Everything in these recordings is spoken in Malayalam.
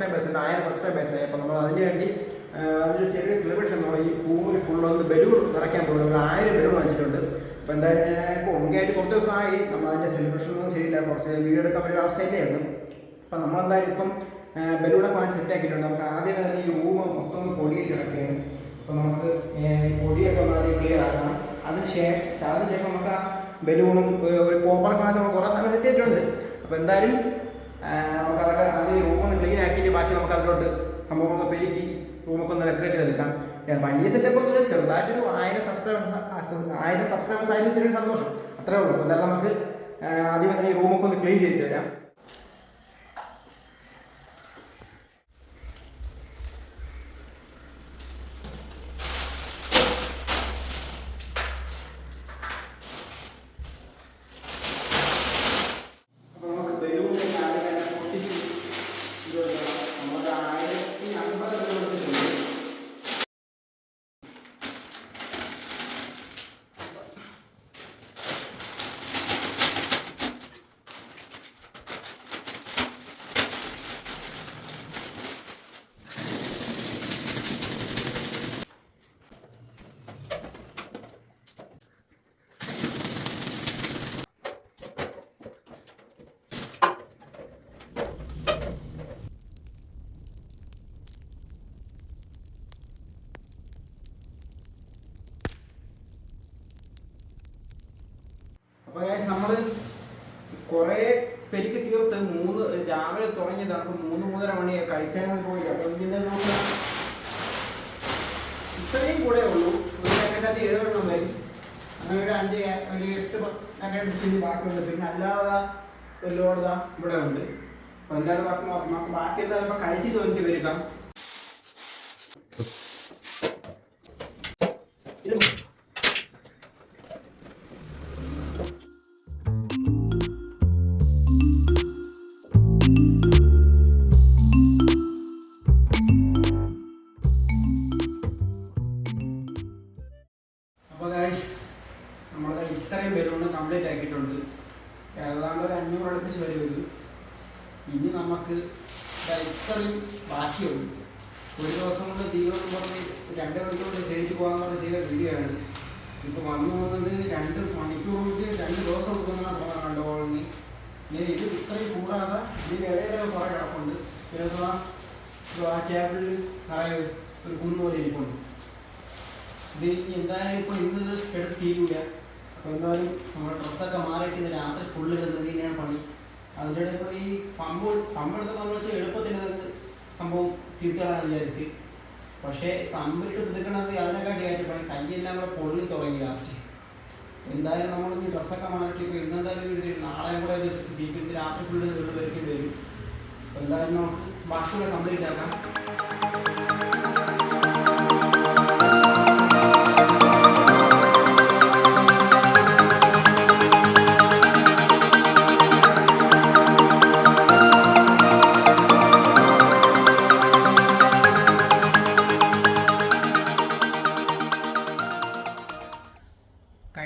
സബ്സ്ക്രൈബേഴ്സ് ആയി. അപ്പോൾ നമ്മൾ അതിന് വേണ്ടി ആ, അതിന് ചെറിയ സെലിബ്രേഷൻ നമ്മൾ ഈ പൂവിന് ഫുള്ള് ഒന്ന് ബലൂൺ നിറയ്ക്കാൻ പോകുന്നത് ഒരു ആയിരം ബലൂൺ വാങ്ങിച്ചിട്ടുണ്ട്. അപ്പോൾ എന്തായാലും ഇപ്പോൾ ഒന്നിയായിട്ട് കുറച്ച് ദിവസമായി. നമ്മൾ അതിന്റെ സെലിബ്രേഷൻ ഒന്നും ചെയ്തില്ല. കുറച്ച് വീഡിയോ എടുക്കാൻ പറ്റിയ അവസ്ഥയില്ലായിരുന്നു അപ്പോൾ നമ്മളെന്തായാലും ഇപ്പം ബലൂണൊക്കെ വാങ്ങി സെറ്റ് ആക്കിയിട്ടുണ്ട്. നമുക്ക് ആദ്യം തന്നെ ഈ റൂം മൊത്തം ഒന്ന് പൊടിയിൽ കിടക്കുകയാണ്. അപ്പോൾ നമുക്ക് പൊടിയൊക്കെ ഒന്ന് ആദ്യം ക്ലിയർ ആക്കണം. അതിന് ശേഷം അതിന് ശേഷം നമുക്ക് ആ ബലൂണും ഒരു പോപ്പറൊക്കെ വാങ്ങി നമ്മൾ കുറേ സാധനം സെറ്റ് ചെയ്തിട്ടുണ്ട്. അപ്പോൾ എന്തായാലും ആ, നമുക്ക് അതൊക്കെ ആദ്യം ഈ റൂം ഒന്ന് ക്ലീൻ ആക്കിയിട്ട് സംഭവമൊക്കെ പെരുക്കി റൂമൊക്കെ ഒന്ന് ഡെക്കറേറ്റ് ചെയ്ത് നിൽക്കാം വലിയ സെറ്റപ്പ് ഒന്നും ഒന്നുമില്ല ചെറുതായിട്ടൊരു ആയിരം സബ്സ്ക്രൈബേഴ്സ് ആയിരം സബ്സ്ക്രൈബേഴ്സ് ആയാലും ചെറിയൊരു സന്തോഷം. അത്രേ ഉള്ളൂ. അപ്പോൾ എന്തായാലും നമുക്ക് ആദ്യം തന്നെ ഈ റൂമൊക്കെ ഒന്ന് ക്ലീൻ ചെയ്ത് വരാം അപ്പോൾ നമുക്ക് ബലൂൺ ആദ്യം തന്നെ പൊട്ടിച്ച് ഇത് വെക്കണം. നമ്മളൊരു ആയിരത്തി അമ്പത് ബലൂൺ എടുത്തിട്ടുണ്ട്. അപ്പോൾ guys നമ്മൾ കുറേ പെരുക്ക് തീർത്ത് മൂന്ന് രാവിലെ തുടങ്ങിയതാണ്. അപ്പം മൂന്ന് മൂന്നര മണിയെ കഴിക്കാനും പോയി. അപ്പോൾ ഇതിന്റെ ഇത്രയും കൂടെ ഉള്ളൂ. ഒരു പാക്കറ്റിനകത്ത് എഴുപതെണ്ണം വരും. അങ്ങനെ ഒരു അഞ്ച് ഒരു എട്ട് പാക്കറ്റ് ചില്ലി ബാക്കിയുണ്ട്. പിന്നെ അല്ലാതെ എല്ലോട് ഇവിടെ ഉണ്ട്. അപ്പം എന്താണ് ബാക്കി? ബാക്കി എന്താ കഴിച്ചിട്ട് വന്നിട്ട് വരിക. ബലൂണ് കംപ്ലീറ്റ് ആക്കിയിട്ടുണ്ട്. ഏതാണ്ട് ഒരു അഞ്ഞൂറ് അടുപ്പിച്ച് വരും ഇത്. ഇനി നമുക്ക് ഇത്രയും ബാക്കിയുള്ളൂ ഒരു ദിവസം കൊണ്ട് തീവ്രം പറഞ്ഞ് രണ്ട് മണിക്കൂർ കൊണ്ട് ചെയ്തിട്ട് പോകാൻ പറഞ്ഞ് ചെയ്ത വീഡിയോ ആണ്. ഇപ്പോൾ വന്നു പോകുന്നത് രണ്ട് മണിക്കൂർ കൊണ്ട് രണ്ട് ദിവസം കൊടുക്കുന്ന കണ്ടു പോകുന്നത് ഇനി ഇത് ഇത്രയും കൂടാതെ ഇതിന് ഇടയിലൊക്കെ കുറേ കിടപ്പുണ്ട്. ആ ടേബിളിൽ നിറയെ ഒരു കുന്നു പോലെ ഇരിപ്പുണ്ട്. ഇത് എന്തായാലും ഇപ്പോൾ ഇന്ന് ഇത് എടുത്ത് തീരൂല. എന്തായാലും നമ്മുടെ ഡ്രസ്സൊക്കെ മാറിയിട്ട് രാത്രി ഫുള്ള് ഇടുന്നത് തന്നെയാണ് പണി. അതിന്റെ ഇടയിൽ ഈ പമ്പ് പമ്പ് നമ്മൾ വെച്ചാൽ എളുപ്പത്തിന് ഇത് സംഭവം തീർക്കാനാണ് വിചാരിച്ച്. പക്ഷേ പമ്പിട്ട് തീർക്കണത് അതിനെക്കാട്ടിയായിട്ട് പണി. കൈയെല്ലാം കൂടെ പൊള്ളി തുടങ്ങി ലാസ്റ്റ് എന്തായാലും നമ്മൾ ഈ ഡ്രസ്സൊക്കെ മാറിയിട്ട് ഇപ്പോൾ ഇന്നെന്തായാലും ഇത് നാളെ കൂടെ ഇത് രാത്രി ഫുള്ള് വീട്ടിൽ വരയ്ക്കേണ്ടി വരും. എന്തായാലും നമുക്ക് ബാക്കിയുള്ള കംപ്ലീറ്റ് ആക്കാം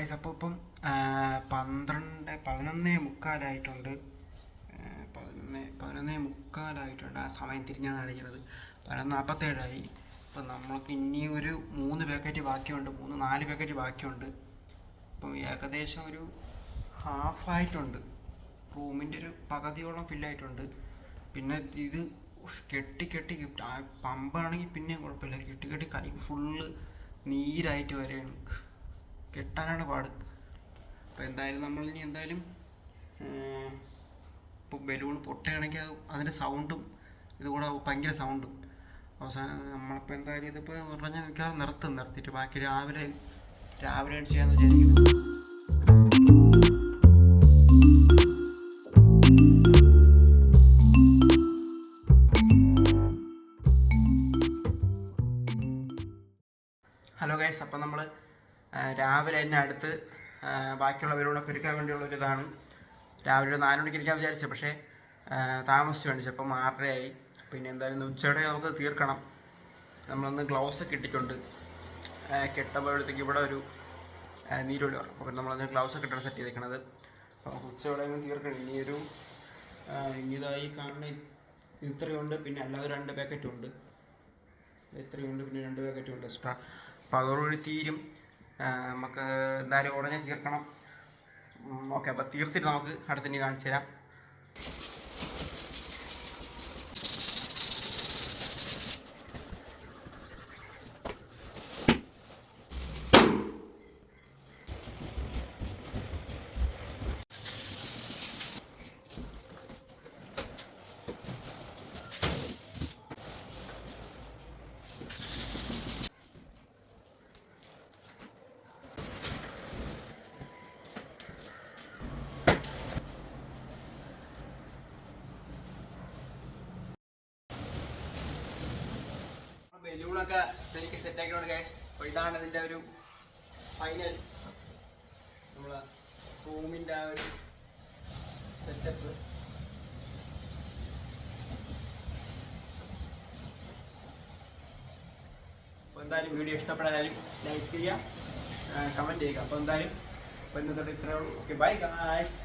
കൈസ് അപ്പോൾ ഇപ്പം പന്ത്രണ്ട് പതിനൊന്നേ മുക്കാലായിട്ടുണ്ട്. പതിനൊന്ന് പതിനൊന്നേ മുക്കാലായിട്ടുണ്ട് ആ സമയം തിരിഞ്ഞാണ് അടിക്കുന്നത് പതിനൊന്ന് നാൽപ്പത്തേഴായി അപ്പം നമ്മൾക്ക് ഇനി ഒരു മൂന്ന് പാക്കറ്റ് ബാക്കിയുണ്ട്. മൂന്ന് നാല് പാക്കറ്റ് ബാക്കിയുണ്ട്. അപ്പം ഏകദേശം ഒരു ഹാഫായിട്ടുണ്ട് റൂമിന്റെ ഒരു പകുതിയോളം ഫില്ലായിട്ടുണ്ട് പിന്നെ ഇത് കെട്ടി കെട്ടി പമ്പാണെങ്കിൽ പിന്നെയും കുഴപ്പമില്ല. കെട്ടി കെട്ടി കൈ ഫുള്ള് നീരായിട്ട് വരെയാണ്. കെട്ടാനാണ് പാട്. അപ്പോൾ എന്തായാലും നമ്മൾ ഇനി എന്തായാലും ഇപ്പോൾ ബലൂൺ പൊട്ടുകയാണെങ്കിൽ അത് അതിന്റെ സൗണ്ടും ഇതുകൂടെ ഭയങ്കര സൗണ്ടും. അവസാനം നമ്മളിപ്പോൾ എന്തായാലും ഇതിപ്പോൾ പറഞ്ഞാൽ നിൽക്കാതെ നിർത്തും നിർത്തിയിട്ട് ബാക്കി രാവിലെ രാവിലെ ചെയ്യാമെന്ന് വിചാരിക്കുന്നു. ഹലോ ഗൈസ് അപ്പം നമ്മൾ രാവിലെ തന്നെ അടുത്ത് ബാക്കിയുള്ളവരോടൊക്കെ ബാക്കിയുള്ള ഒരുക്കാൻ വേണ്ടിയുള്ള ഒരു ഇതാണ്. രാവിലെ ഒരു നാല് മണിക്ക് ഇരിക്കാൻ വിചാരിച്ചു പക്ഷേ താമസിച്ചു വേണ്ടി അപ്പം ആറരയായി. പിന്നെ എന്തായാലും ഉച്ചയോടെ നമുക്ക് തീർക്കണം. നമ്മളൊന്ന് ഗ്ലൗസ് ഒക്കെ ഇട്ടിട്ടുണ്ട്. കെട്ടുമ്പോഴത്തേക്ക് ഇവിടെ ഒരു നീരുള്ളി വരും അപ്പോൾ നമ്മളതിന് ഗ്ലൗസ് ഒക്കെ ഇട്ടാണ് സെറ്റ് ചെയ്തേക്കണത്. അപ്പോൾ നമുക്ക് ഉച്ചയോടെ തീർക്കണം. ഇനിയൊരു ഒരു ഇനി ഇതായി കാണുന്ന ഇത്രയുണ്ട്. പിന്നെ അല്ലാതെ രണ്ട് പാക്കറ്റും ഉണ്ട്. ഇത്രയുണ്ട് പിന്നെ രണ്ട് പാക്കറ്റും ഉണ്ട് എക്സ്ട്രാ അപ്പോൾ അതോടുകൂടി തീരും. നമുക്ക് എന്തായാലും ഉടനെ തീർക്കണം. ഓക്കെ അപ്പോൾ തീർത്തിട്ട് നമുക്ക് അടുത്തിനി കാണിച്ചു തരാം. ബലൂണൊക്കെ ശരിക്കും സെറ്റ് ആക്കിയിട്ടുണ്ട് ഗൈസ് അപ്പോൾ ഇതാണ് ഇതിന്റെ ഒരു ഫൈനൽ നമ്മളെ റൂമിന്റെ ആ ഒരു സെറ്റപ്പ് അപ്പോൾ എന്തായാലും വീഡിയോ ഇഷ്ടപ്പെടാനും ലൈക്ക് ചെയ്യുക കമന്റ് ചെയ്യുക. അപ്പോൾ എന്തായാലും അപ്പോൾ ഇന്നത്തെ ഇത്രയേ ഉള്ളൂ. Okay bye guys